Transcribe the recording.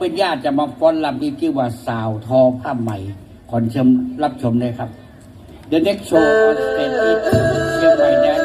เป็นญาติจะมาฟ้อนรำที่ชื่อว่าสาวทอผ้าใหม่ขอนชมรับชมเลยครับ The next show on stage is เชียงใหม่แดน